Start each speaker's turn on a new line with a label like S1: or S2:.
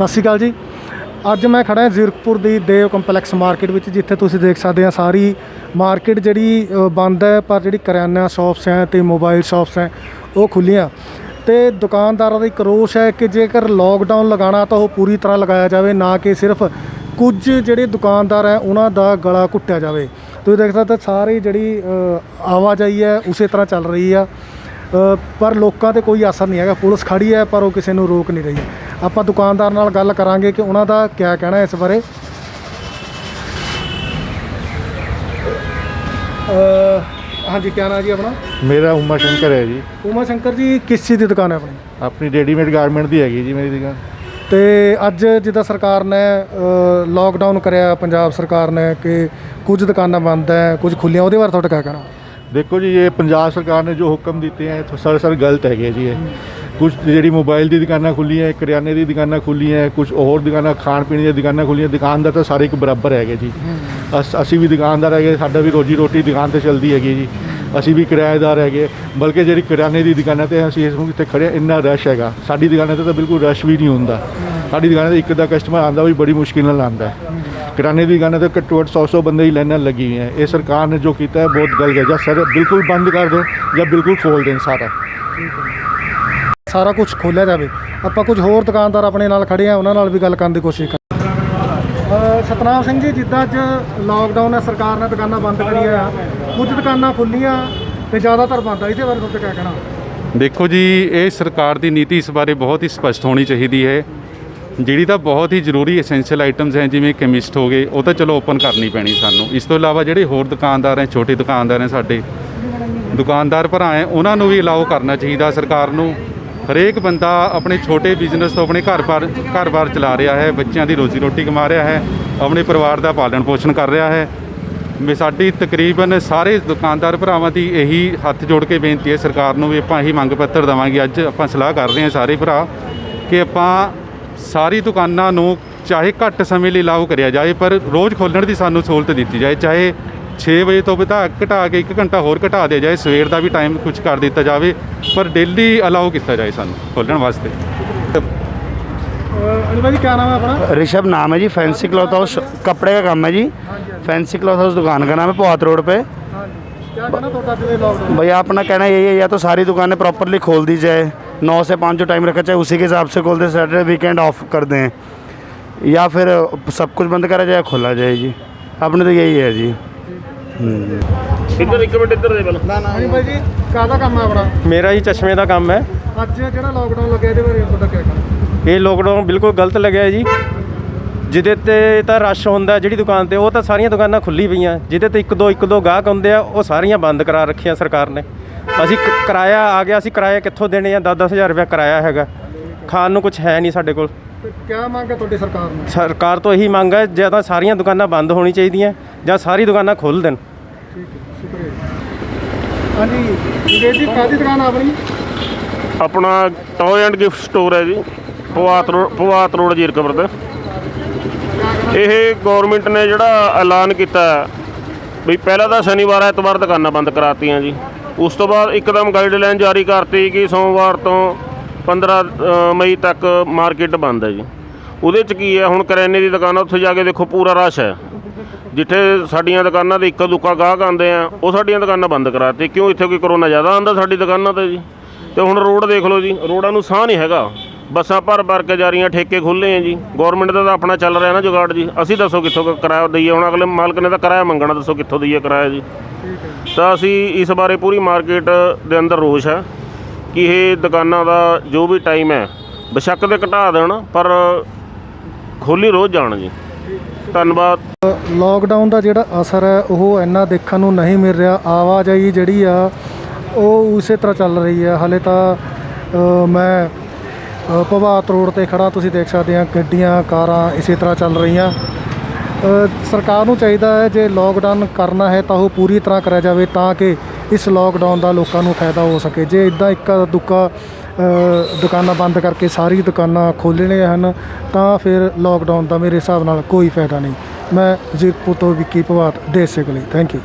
S1: ਸਤਿ ਸ਼੍ਰੀ ਅਕਾਲ ਜੀ। ਅੱਜ ਮੈਂ ਖੜਾ ਹਾਂ ਜ਼ੀਰਕਪੁਰ ਦੀ ਦੇਵ ਕੰਪਲੈਕਸ ਮਾਰਕੀਟ ਵਿੱਚ, ਜਿੱਥੇ ਤੁਸੀਂ ਦੇਖ ਸਕਦੇ ਆ ਸਾਰੀ ਮਾਰਕੀਟ ਜਿਹੜੀ ਬੰਦ ਹੈ, ਪਰ ਜਿਹੜੀ ਕਰਿਆਨਾ ਸ਼ਾਪਸ ਹੈ ਤੇ ਮੋਬਾਈਲ ਸ਼ਾਪਸ ਹੈ, ਉਹ ਖੁੱਲੀਆਂ ਤੇ ਦੁਕਾਨਦਾਰਾਂ ਦਾ ਇੱਕ ਰੋਸ਼ ਹੈ ਕਿ ਜੇਕਰ ਲੋਕਡਾਊਨ ਲਗਾਉਣਾ ਤਾਂ ਉਹ ਪੂਰੀ ਤਰ੍ਹਾਂ ਲਗਾਇਆ ਜਾਵੇ, ਨਾ ਕਿ ਸਿਰਫ ਕੁਝ ਜਿਹੜੇ ਦੁਕਾਨਦਾਰ ਹੈ, ਉਹਨਾਂ ਦਾ ਗਲਾ ਘੁੱਟਿਆ ਜਾਵੇ। ਤੁਸੀਂ ਦੇਖ ਸਕਦੇ ਸਾਰੀ ਜਿਹੜੀ ਆਵਾਜਾਈ ਹੈ, ਉਸੇ ਤਰ੍ਹਾਂ ਚੱਲ ਰਹੀ ਆ। ਪਰ ਲੋਕਾਂ ਤੇ ਕੋਈ ਅਸਰ ਨਹੀਂ ਹੈਗਾ। ਪੁਲਿਸ ਖੜੀ ਹੈ, ਪਰ ਉਹ ਕਿਸੇ ਨੂੰ ਰੋਕ ਨਹੀਂ ਰਹੀ। ਆਪਾਂ ਦੁਕਾਨਦਾਰ ਨਾਲ ਗੱਲ ਕਰਾਂਗੇ ਕਿ ਉਹਨਾਂ ਦਾ ਕੀ ਕਹਿਣਾ ਇਸ ਬਾਰੇ। ਅ, ਹਾਂਜੀ ਕੀ ਨਾਮ ਜੀ ਆਪਣਾ?
S2: ਮੇਰਾ ਉਮਾ ਸ਼ੰਕਰ ਹੈ ਜੀ।
S1: ਉਮਾ ਸ਼ੰਕਰ ਜੀ ਕਿਸ ਚੀਜ਼ ਦੀ ਦੁਕਾਨ ਹੈ ਆਪਣੀ?
S2: ਆਪਣੀ ਰੈਡੀਮੇਡ ਗਾਰਮੈਂਟ ਦੀ ਹੈਗੀ ਜੀ ਮੇਰੀ ਦੁਕਾਨ।
S1: ਤੇ ਅੱਜ ਜਿੱਦਾਂ ਸਰਕਾਰ ਨੇ ਲਾਕਡਾਊਨ ਕਰਿਆ ਪੰਜਾਬ ਸਰਕਾਰ ਨੇ ਕਿ ਕੁਝ ਦੁਕਾਨਾਂ ਬੰਦ ਹੈ ਕੁਝ ਖੁੱਲੀਆਂ ਉਹਦੇ ਬਾਰੇ ਤੁਹਾਡਾ ਕੀ ਕਹਿਣਾ?
S2: ਦੇਖੋ ਜੀ ਇਹ ਪੰਜਾਬ ਸਰਕਾਰ ਨੇ ਜੋ ਹੁਕਮ ਦਿੱਤੇ ਹੈ ਸਰ ਸਰ ਗਲਤ ਹੈਗੇ ਜੀ ਇਹ। ਕੁਝ ਜਿਹੜੀ ਮੋਬਾਈਲ ਦੀ ਦੁਕਾਨਾਂ ਖੁੱਲੀਆਂ ਕਰਿਆਨੇ ਦੀ ਦੁਕਾਨਾਂ ਖੁੱਲੀਆਂ ਕੁਝ ਹੋਰ ਦੁਕਾਨਾਂ ਖਾਣ ਪੀਣ ਦੀਆਂ ਦੁਕਾਨਾਂ ਖੁੱਲੀਆਂ ਦੁਕਾਨਦਾਰ ਤਾਂ ਸਾਰੇ ਇੱਕ ਬਰਾਬਰ ਹੈਗੇ ਜੀ। ਅਸ ਵੀ ਦੁਕਾਨਦਾਰ ਹੈਗੇ ਸਾਡਾ ਵੀ ਰੋਜੀ ਰੋਟੀ ਦੁਕਾਨ ਤੇ ਚੱਲਦੀ ਹੈਗੀ ਜੀ। ਅਸੀਂ ਵੀ ਕਿਰਾਏਦਾਰ ਹੈਗੇ ਬਲਕਿ ਜਿਹੜੀ ਕਰਿਆਨੇ ਦੀ ਦੁਕਾਨਾਂ ਤੇ ਅਸੀਂ ਇਸ ਨੂੰ ਇੱਥੇ ਖੜੇ ਹਾਂ, ਇੰਨਾ ਰਸ਼ ਹੈਗਾ। ਸਾਡੀ ਦੁਕਾਨਾਂ ਤੇ ਤਾਂ ਬਿਲਕੁਲ ਰਸ਼ ਵੀ ਨਹੀਂ ਹੁੰਦਾ। ਸਾਡੀ ਦੁਕਾਨਾਂ ਤੇ ਇੱਕ ਦਾ ਕਸਟਮਰ ਆਂਦਾ ਵੀ ਬੜੀ ਮੁਸ਼ਕਿਲ ਨਾਲ ਆਂਦਾ ਹੈ। ਕਿਰਾਣੇ ਦੀ ਦੁਕਾਨਾਂ ਤੇ ਘੱਟੋ ਘੱਟ 100-100 ਬੰਦੇ ਹੀ ਲਾਈਨਾਂ ਲੱਗੀ ਹੋਈਆਂ ਇਹ ਸਰਕਾਰ ਨੇ ਜੋ ਕੀਤਾ ਹੈ ਬਹੁਤ ਗਲਤ ਹੈ। ਜਾਂ ਸਰ ਬਿਲਕੁਲ ਬੰਦ ਕਰ ਦੇਣ ਜਾਂ ਬਿਲਕੁਲ ਖੋਲ ਦੇਣ ਸਾਰਾ।
S1: ਸਾਰਾ ਕੁਝ ਖੋਲਿਆ ਜਾਵੇ। ਆਪਾਂ ਕੁਝ ਹੋਰ ਦੁਕਾਨਦਾਰ ਆਪਣੇ ਨਾਲ ਖੜੇ ਆ, ਉਹਨਾਂ ਨਾਲ ਵੀ ਗੱਲ ਕਰਨ ਦੀ ਕੋਸ਼ਿਸ਼ ਕਰ ਸਤਨਾਮ ਸਿੰਘ ਜੀ, ਜਿੱਦਾਂ ਅੱਜ ਲਾਕਡਾਊਨ ਹੈ ਸਰਕਾਰ ਨੇ ਦੁਕਾਨਾਂ ਬੰਦ ਕਰੀਆਂ ਆ, ਕੁਝ ਦੁਕਾਨਾਂ ਖੁੱਲੀਆਂ ਤੇ ਜ਼ਿਆਦਾਤਰ ਬੰਦ ਆ। ਇਹਦੇ ਬਾਰੇ ਤੁਹਾਡਾ ਕੀ ਕਹਿਣਾ?
S3: ਦੇਖੋ ਜੀ, ਇਹ ਸਰਕਾਰ ਦੀ ਨੀਤੀ ਇਸ ਬਾਰੇ ਬਹੁਤ ਹੀ ਸਪਸ਼ਟ ਹੋਣੀ ਚਾਹੀਦੀ ਹੈ। ਜਿਹੜੀ ਤਾਂ ਬਹੁਤ ਹੀ ਜ਼ਰੂਰੀ ਐਸੈਂਸ਼ੀਅਲ ਆਈਟਮਸ ਹੈ, ਜਿਵੇਂ ਕੈਮਿਸਟ ਹੋ ਗਏ, ਉਹ ਤਾਂ ਚਲੋ ਓਪਨ ਕਰਨੀ ਪੈਣੀ ਸਾਨੂੰ। ਇਸ ਤੋਂ ਇਲਾਵਾ ਜਿਹੜੇ ਹੋਰ ਦੁਕਾਨਦਾਰ ਹੈ, ਛੋਟੇ ਦੁਕਾਨਦਾਰ ਹੈ ਸਾਡੇ, ਦੁਕਾਨਦਾਰ ਭਰਾ ਹੈ, ਉਹਨਾਂ ਨੂੰ ਵੀ ਅਲਾਓ ਕਰਨਾ ਚਾਹੀਦਾ ਸਰਕਾਰ ਨੂੰ। ਹਰੇਕ ਬੰਦਾ ਆਪਣੇ ਛੋਟੇ ਬਿਜ਼ਨਸ ਤੋਂ ਆਪਣੇ ਘਰ-ਬਾਰ ਘਰ-ਬਾਰ ਚਲਾ ਰਿਹਾ ਹੈ, ਬੱਚਿਆਂ ਦੀ ਰੋਜ਼ੀ ਰੋਟੀ ਕਮਾ ਰਿਹਾ ਹੈ, ਆਪਣੇ ਪਰਿਵਾਰ ਦਾ ਪਾਲਣ ਪੋਸ਼ਣ ਕਰ ਰਿਹਾ ਹੈ। ਮੈਂ ਸਾਡੀ ਤਕਰੀਬਨ ਸਾਰੇ ਦੁਕਾਨਦਾਰ ਭਰਾਵਾਂ ਦੀ ਇਹੀ ਹੱਥ ਜੋੜ ਕੇ ਬੇਨਤੀ ਹੈ ਸਰਕਾਰ ਨੂੰ ਵੀ ਆਪਾਂ ਇਹੀ ਮੰਗ ਪੱਤਰ ਦੇਵਾਂਗੇ। ਅੱਜ ਆਪਾਂ ਸਲਾਹ ਕਰ ਰਹੇ ਹਾਂ ਸਾਰੇ ਭਰਾ ਕਿ ਆਪਾਂ ਸਾਰੀ ਦੁਕਾਨਾਂ ਨੂੰ ਚਾਹੇ ਘੱਟ ਸਮੇਂ ਲਈ ਲਾਗੂ ਕਰਿਆ ਜਾਏ, ਪਰ ਰੋਜ਼ ਖੋਲਣ ਦੀ ਸਾਨੂੰ ਸਹੂਲਤ ਦਿੱਤੀ ਜਾਏ, ਚਾਹੇ 6 ਵਜੇ ਤੋਂ ਵਧਾ ਘਟਾ ਕੇ 1 ਘੰਟਾ ਹੋਰ ਘਟਾ ਦਿਆ ਜਾਏ ਸਵੇਰ ਦਾ ਵੀ ਟਾਈਮ ਕੁਝ ਕਰ ਦਿੱਤਾ ਜਾਵੇ ਪਰ ਡੇਲੀ ਅਲਾਉ ਕੀਤਾ ਜਾਏ ਸਾਨੂੰ ਖੋਲਣ ਵਾਸਤੇ
S1: ਅਲੀ ਭਾਈ ਕੀ ਨਾਮ ਹੈ ਆਪਣਾ
S4: ऋषभ नाम है जी फैंसी क्लॉथ हाउस कपड़े का काम है जी फैंसी क्लॉथ हाउस दुकान का नाम है पोहात रोड पे
S1: ਹਾਂਜੀ ਕੀ ਕਹਿਣਾ ਤੁਹਾਡਾ ਜਿਵੇਂ ਲਾਕਡਾਊਨ
S4: भैया अपना कहना यही है या तो सारी दुकानें प्रॉपरली खोल दी जाए नौ से पाँच जो टाइम रखा चाहे उसी के हिसाब से खोल दें सैटरडे वीकेंड ऑफ कर दें या फिर सब कुछ बंद करा जाए खोला जाए जी अपने तो यही है जी
S1: ਹਾਂਜੀ ਭਾਈ ਜੀ ਕਾਹਦਾ ਕੰਮ ਹੈ ਆਪਣਾ?
S5: ਮੇਰਾ ਹੀ ਚਸ਼ਮੇ ਦਾ ਕੰਮ ਹੈ।
S1: ਅੱਜ ਜਿਹੜਾ ਲਾਕਡਾਊਨ ਲੱਗਿਆ ਇਹਦੇ ਬਾਰੇ ਤੁਹਾਡਾ ਕੀ ਕਹਿਣਾ
S5: ਇਹ ਲੋਕਡਾਊਨ ਬਿਲਕੁਲ ਗਲਤ ਲੱਗਿਆ ਹੈ ਜੀ। ਜਿਹਦੇ ਤੇ ਤਾਂ ਰਸ਼ ਹੁੰਦਾ ਜਿਹੜੀ ਦੁਕਾਨ ਤੇ ਉਹ ਤਾਂ ਸਾਰੀਆਂ ਦੁਕਾਨਾਂ ਖੁੱਲੀ ਪਈਆਂ। ਜਿਹਦੇ ਤੇ ਇੱਕ ਦੋ ਇੱਕ ਦੋ ਗਾਹਕ ਹੁੰਦੇ ਆ ਉਹ ਸਾਰੀਆਂ ਬੰਦ ਕਰਾ ਰੱਖੀਆਂ ਸਰਕਾਰ ਨੇ। ਅਸੀਂ ਕਿਰਾਇਆ ਆ ਗਿਆ ਅਸੀਂ ਕਿਰਾਇਆ ਕਿੱਥੋਂ ਦੇਣੇ ਆ? 10 ਹਜ਼ਾਰ ਰੁਪਇਆ ਕਿਰਾਇਆ ਹੈਗਾ। ਖਾਣ ਨੂੰ ਕੁਝ ਹੈ ਨਹੀਂ ਸਾਡੇ ਕੋਲ।
S1: ਤੇ ਕੀ ਮੰਗ ਹੈ ਤੁਹਾਡੀ ਸਰਕਾਰ ਨੂੰ?
S5: ਸਰਕਾਰ ਤੋਂ ਇਹੀ ਮੰਗ ਹੈ ਜਾਂ ਤਾਂ ਸਾਰੀਆਂ ਦੁਕਾਨਾਂ ਬੰਦ ਹੋਣੀ ਚਾਹੀਦੀਆਂ ਜਾਂ ਸਾਰੀ ਦੁਕਾਨਾਂ ਖੋਲ੍ਹ ਦੇਣ।
S1: ਸ਼ੁਕਰੀਆ ਹਾਂਜੀ ਜੀ ਜੀ ਕਾਦੀ ਦੁਕਾਨ ਆਪਣੀ?
S6: ਆਪਣਾ ਟੌਏ ਐਂਡ ਗਿਫਟ ਸਟੋਰ ਹੈ ਜੀ ਪਵਾਤ ਰੋਡ ਪਵਾਤ ਰੋਡ ਜੀਰਕਪੁਰ ਤੇ। ਇਹ ਗਵਰਨਮੈਂਟ ਨੇ ਜਿਹੜਾ ਐਲਾਨ ਕੀਤਾ ਵੀ ਪਹਿਲਾਂ ਤਾਂ ਸ਼ਨੀਵਾਰ, ਐਤਵਾਰ ਦੁਕਾਨਾਂ ਬੰਦ ਕਰਾਤੀਆਂ ਜੀ। ਉਸ ਤੋਂ ਬਾਅਦ ਇੱਕਦਮ ਗਾਈਡਲਾਈਨ ਜਾਰੀ ਕਰਤੀ ਕਿ ਸੋਮਵਾਰ ਤੋਂ 15 ਮਈ ਤੱਕ ਮਾਰਕੀਟ ਬੰਦ ਹੈ ਜੀ। ਉਹਦੇ ਚ ਕੀ ਹੈ, ਹੁਣ ਕਰਿਆਨੇ ਦੀ ਦੁਕਾਨ ਉੱਥੇ ਜਾ ਕੇ ਦੇਖੋ ਪੂਰਾ ਰਸ਼ ਹੈ। ਜਿੱਥੇ ਸਾਡੀਆਂ ਦੁਕਾਨਾਂ ਤੇ ਇੱਕ ਦੁੱਕਾ ਗਾਹਕ ਆਉਂਦੇ ਆ, ਉਹ ਸਾਡੀਆਂ ਦੁਕਾਨਾਂ ਬੰਦ ਕਰਾਤੀ। ਕਿਉਂ ਇੱਥੇ ਕੋਈ ਕਰੋਨਾ ਜ਼ਿਆਦਾ ਆਉਂਦਾ ਸਾਡੀ ਦੁਕਾਨਾਂ ਤੇ ਜੀ? ਤੇ ਹੁਣ ਰੋਡ ਦੇਖ ਲਓ ਜੀ, ਰੋਡਾਂ ਨੂੰ ਸਾਹ ਨਹੀਂ ਹੈਗਾ। ਬੱਸਾਂ ਭਰ ਭਰ ਕੇ ਜਾ ਰਹੀਆਂ, ਠੇਕੇ ਖੁੱਲੇ ਆ ਜੀ। ਗਵਰਨਮੈਂਟ ਦਾ ਤਾਂ ਆਪਣਾ ਚੱਲ ਰਿਹਾ ਨਾ ਜੁਗਾੜ ਜੀ। ਅਸੀਂ ਦੱਸੋ ਕਿੱਥੋਂ ਕਿਰਾਇਆ ਦਈਏ? ਹੁਣ ਅਗਲੇ ਮਾਲਕ ਨੇ ਤਾਂ ਕਿਰਾਇਆ ਮੰਗਣਾ, ਦੱਸੋ ਕਿੱਥੋਂ ਦਈਏ ਕਿਰਾਇਆ ਜੀ? ਤਾਂ ਅਸੀਂ ਇਸ ਬਾਰੇ ਪੂਰੀ ਮਾਰਕੀਟ ਦੇ ਅੰਦਰ ਰੋਸ਼ ਹੈ ਕਿ ਇਹ ਦੁਕਾਨਾਂ ਦਾ ਜੋ ਵੀ ਟਾਈਮ ਹੈ, ਬਸ਼ੱਕ ਦੇ ਘਟਾ ਦੇਣ, ਪਰ ਖੋਲੀ ਰੋਜ਼ ਜਾਣ ਜੀ। ਧੰਨਵਾਦ।
S1: ਲੋਕਡਾਊਨ ਦਾ ਜਿਹੜਾ ਅਸਰ ਹੈ, ਉਹ ਇੰਨਾ ਦੇਖਣ ਨੂੰ ਨਹੀਂ ਮਿਲ ਰਿਹਾ। ਆਵਾਜਾਈ ਜਿਹੜੀ ਆ, ਉਹ ਉਸੇ ਤਰ੍ਹਾਂ ਚੱਲ ਰਹੀ ਹੈ ਹਾਲੇ ਤਾਂ ਮੈਂ ਭਵਾਤ ਰੋਡ ਤੇ ਖੜਾ ਤੁਸੀਂ ਦੇਖ ਸਕਦੇ ਆ, ਗੱਡੀਆਂ, ਕਾਰਾਂ ਇਸੇ ਤਰ੍ਹਾਂ ਚੱਲ ਰਹੀਆਂ। ਸਰਕਾਰ ਨੂੰ ਚਾਹੀਦਾ ਹੈ, ਜੇ ਲੋਕਡਾਊਨ ਕਰਨਾ ਹੈ, ਤਾਂ ਉਹ ਪੂਰੀ ਤਰ੍ਹਾਂ ਕਰਿਆ ਜਾਵੇ, ਤਾਂ ਕਿ ਇਸ ਲੋਕਡਾਊਨ ਦਾ ਲੋਕਾਂ ਨੂੰ ਫਾਇਦਾ ਹੋ ਸਕੇ। ਜੇ ਇਦਾਂ ਇੱਕਾ ਦੁੱਕਾ ਦੁਕਾਨਾਂ ਬੰਦ ਕਰਕੇ ਸਾਰੀ ਦੁਕਾਨਾਂ ਖੋਲ੍ਹਣੀਆਂ ਹਨ, ਤਾਂ ਫਿਰ ਲੋਕਡਾਊਨ ਦਾ ਮੇਰੇ ਹਿਸਾਬ ਨਾਲ ਕੋਈ ਫਾਇਦਾ ਨਹੀਂ। ਮੈਂ ਜ਼ੀਰਕਪੁਰ ਤੋਂ ਵਿੱਕੀ ਭਵਾਤ ਦੇਸ਼ ਸਿੰਘ ਲਈ। Thank you